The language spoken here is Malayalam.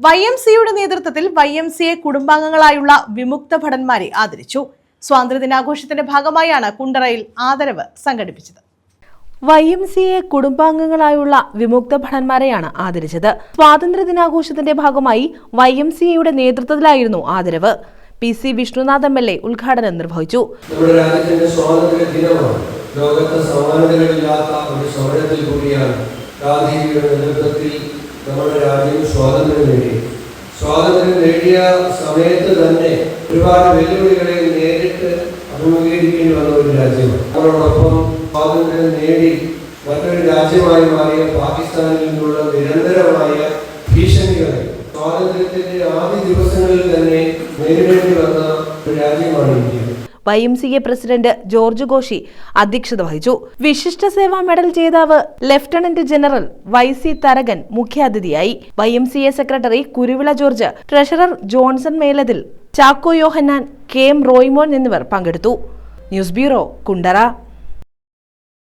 വൈ എം സിയുടെ നേതൃത്വത്തിൽ വൈ എം സിയെ കുടുംബാംഗങ്ങളായുള്ള വിമുക്ത ഭടന്മാരെ ആദരിച്ചു. സ്വാതന്ത്ര്യദിനാഘോഷത്തിന്റെ ഭാഗമായാണ് കുണ്ടറയിൽ ആദരവ് സംഘടിപ്പിച്ചത്. വൈ എം സിയെ കുടുംബാംഗങ്ങളായുള്ള വിമുക്ത ഭടന്മാരെയാണ് ആദരിച്ചത്. സ്വാതന്ത്ര്യദിനാഘോഷത്തിന്റെ ഭാഗമായി വൈ എം സിയുടെ നേതൃത്വത്തിലായിരുന്നു ആദരവ്. P C Vishnunath M L A ഉദ്ഘാടനം നിർവഹിച്ചു. നമ്മുടെ രാജ്യത്തിന്റെ സ്വാതന്ത്ര്യ ലോകത്തെ സമാനതകളില്ലാത്ത ഒരു സമരത്തിൽ കൂടിയാണ് ഗാന്ധിജിയുടെ നേതൃത്വത്തിൽ സ്വാതന്ത്ര്യം നേടി. സ്വാതന്ത്ര്യം നേടിയ സമയത്ത് തന്നെ ഒരുപാട് വെല്ലുവിളികളെ നേരിട്ട് അഭിമുഖീകരിക്കേണ്ടി വന്ന ഒരു രാജ്യമാണ്. അതോടൊപ്പം സ്വാതന്ത്ര്യം നേടി മറ്റൊരു രാജ്യമായി മാറിയ പാകിസ്ഥാനിൽ നിന്നുള്ള നിരന്തരമായ ഭീഷണികളെ സ്വാതന്ത്ര്യത്തിന്റെ ആദ്യ ദിവസങ്ങളിൽ തന്നെ നേരിടേണ്ടി വന്ന ഒരു രാജ്യമാണ് India. Y M C A president George Ghoshi അധ്യക്ഷത വഹിച്ചു. വിശിഷ്ട സേവാ മെഡൽ ജേതാവ് lieutenant general Y C Tharakan മുഖ്യാതിഥിയായി. Y M C A secretary Kuruvila George treasurer Johnson Melathil Chacko Yohannan K M Roymon എന്നിവർ പങ്കെടുത്തു. News bureau Kundara.